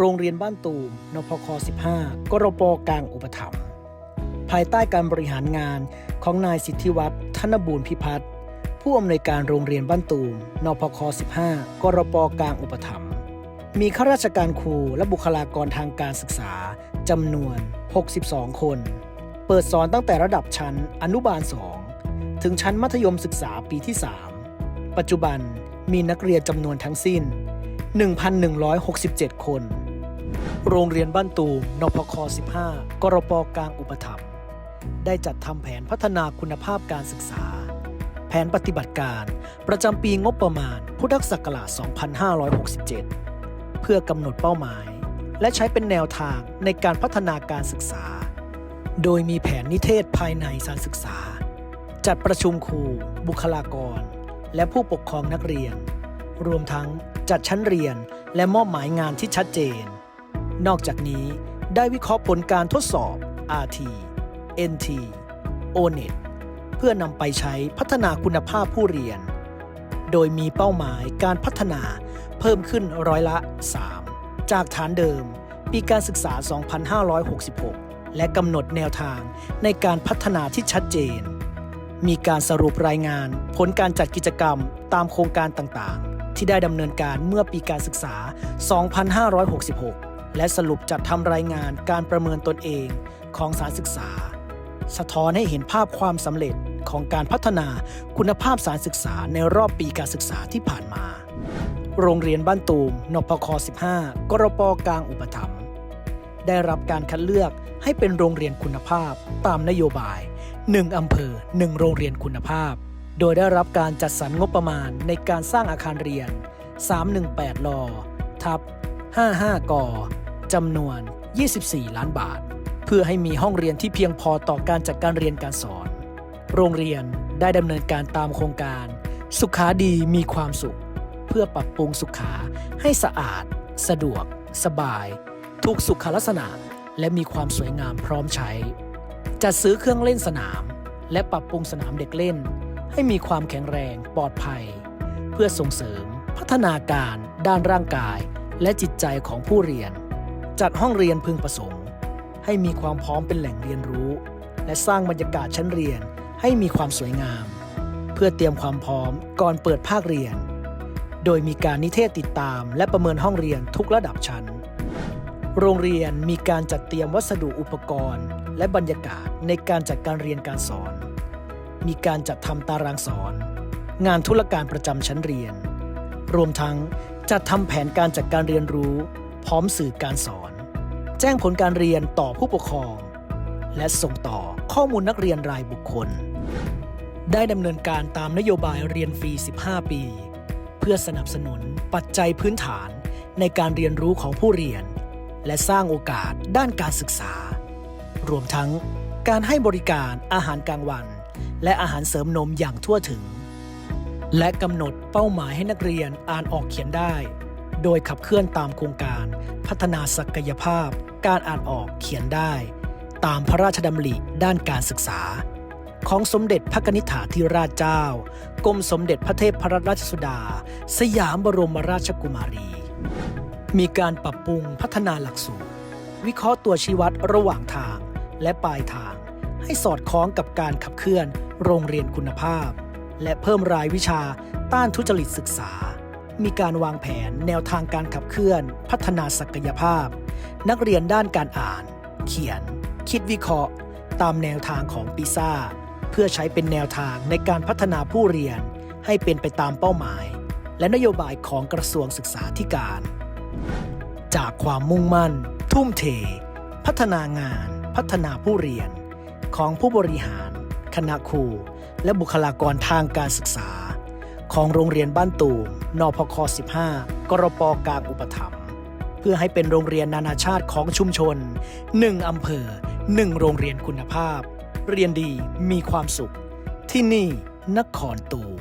โรงเรียนบ้านตูม นพค 15 กรปกลางอุปถัมภ์ภายใต้การบริหารงานของนายสิทธิวัฒน์ธนบูรณ์พิพัฒน์ผู้อำนวยการโรงเรียนบ้านตูม นพค 15 กรปกลางอุปถัมภ์มีข้าราชการครูและบุคลากรทางการศึกษาจำนวน 62 คน เปิดสอนตั้งแต่ระดับชั้นอนุบาล 2 ถึงชั้นมัธยมศึกษาปีที่ 3 ปัจจุบันมีนักเรียนจำนวนทั้งสิ้น 1,167 คน โรงเรียนบ้านตูมนพค 15 กรปกลางอุปถัมภ์ได้จัดทำแผนพัฒนาคุณภาพการศึกษา แผนปฏิบัติการประจำปีงบประมาณพุทธศักราช 2567 เพื่อกำหนดเป้าหมาย และใช้เป็นแนวทางในการพัฒนาการศึกษา โดยมีแผนนิเทศภายในสารศึกษา จัดประชุมครู บุคลากร และผู้ปกครองนักเรียน รวมทั้งจัดชั้นเรียนและมอบหมายงานที่ชัดเจน นอกจากนี้ได้วิเคราะห์ผลการทดสอบ RT NT ONET เพื่อนำไปใช้พัฒนาคุณภาพผู้เรียน โดยมีเป้าหมายการพัฒนาเพิ่มขึ้นร้อยละ 3 จากฐานเดิม ปีการศึกษา 2566 และกำหนดแนวทางในการพัฒนาที่ชัดเจน มีการสรุปรายงานผลการจัดกิจกรรมตามโครงการต่างๆ ที่ได้ดำเนินการเมื่อปีการศึกษา 2566 และสรุปจัดทำรายงานการประเมินตนเองของสารศึกษา สะท้อนให้เห็นภาพความสำเร็จของการพัฒนาคุณภาพสารศึกษาในรอบปีการศึกษาที่ผ่านมา โรงเรียนบ้านตูม นพค 15 กรปกลางอุปถัมภ์ได้รับการคัดเลือกให้เป็นโรงเรียนคุณภาพตามนโยบาย 1 อำเภอ 1 โรงเรียนคุณภาพ โดยได้รับการจัดสรรงบประมาณในการสร้างอาคารเรียน 318 ลอทับ55ก จำนวน 24 ล้านบาท เพื่อให้มีห้องเรียนที่เพียงพอต่อการจัดการเรียนการสอน โรงเรียนได้ดำเนินการตามโครงการ สุขาดีมีความสุข เพื่อปรับปรุงสุขาให้สะอาด สะดวก สบาย ถูกสุขลักษณะ และมีความสวยงามพร้อมใช้ จัดซื้อเครื่องเล่นสนาม และปรับปรุงสนามเด็กเล่น ให้มีความแข็งแรงปลอดภัย เพื่อส่งเสริมพัฒนาการด้านร่างกายและจิตใจของผู้เรียน จัดห้องเรียนพึงประสงค์ ให้มีความพร้อมเป็นแหล่งเรียนรู้ และสร้างบรรยากาศชั้นเรียนให้มีความสวยงาม เพื่อเตรียมความพร้อมก่อนเปิดภาคเรียน โดยมีการนิเทศติดตาม และประเมินห้องเรียนทุกระดับชั้น โรงเรียนมีการจัดเตรียมวัสดุอุปกรณ์ และบรรยากาศในการจัดการเรียนการสอน มีการจัดทำตารางสอน งานธุรการประจำชั้นเรียน รวมทั้งจัดทำแผนการจัดการเรียนรู้ พร้อมสื่อการสอน แจ้งผลการเรียนต่อผู้ปกครอง และส่งต่อข้อมูลนักเรียนรายบุคคล ได้ดำเนินการตามนโยบายเรียนฟรี 15 ปี เพื่อสนับสนุนปัจจัยพื้นฐานในการเรียนรู้ของผู้เรียน และสร้างโอกาสด้านการศึกษา รวมทั้งการให้บริการอาหารกลางวัน และอาหารเสริมนมอย่างทั่วถึง และกำหนดเป้าหมายให้นักเรียนอ่านออกเขียนได้ โดยขับเคลื่อนตามโครงการ พัฒนาศักยภาพ การอ่านออกเขียนได้ ตามพระราชดำริด้านการศึกษา ของสมเด็จพระนิษฐาธิราชเจ้า กรมสมเด็จพระเทพพรัตนราชสุดา สยามบรมราชกุมารี มีการปรับปรุงพัฒนาหลักสูตร วิเคราะห์ตัวชี้วัดระหว่างทางและปลายทาง ให้สอดคล้องกับการขับเคลื่อนโรงเรียนคุณภาพ และเพิ่มรายวิชาต้านทุจริตศึกษา มีการวางแผนแนวทางการขับเคลื่อน พัฒนาศักยภาพ นักเรียนด้านการอ่าน เขียน คิดวิเคราะห์ ตามแนวทางของปิซ่า เพื่อใช้เป็นแนวทางในการพัฒนาผู้เรียนให้เป็นไปตามเป้าหมาย และนโยบายของกระทรวงศึกษาธิการ จากความมุ่งมั่น ทุ่มเท พัฒนางาน พัฒนาผู้เรียน ของผู้บริหาร คณะครู และบุคลากรทางการศึกษา ของโรงเรียนบ้านตูมนพค 15 กรปกลางอุปถัมภ์เพื่อให้เป็นโรงเรียนนานาชาติของชุมชน 1 อำเภอ 1 โรงเรียนคุณภาพ เรียนดีมีความสุข ที่นี่นครตูม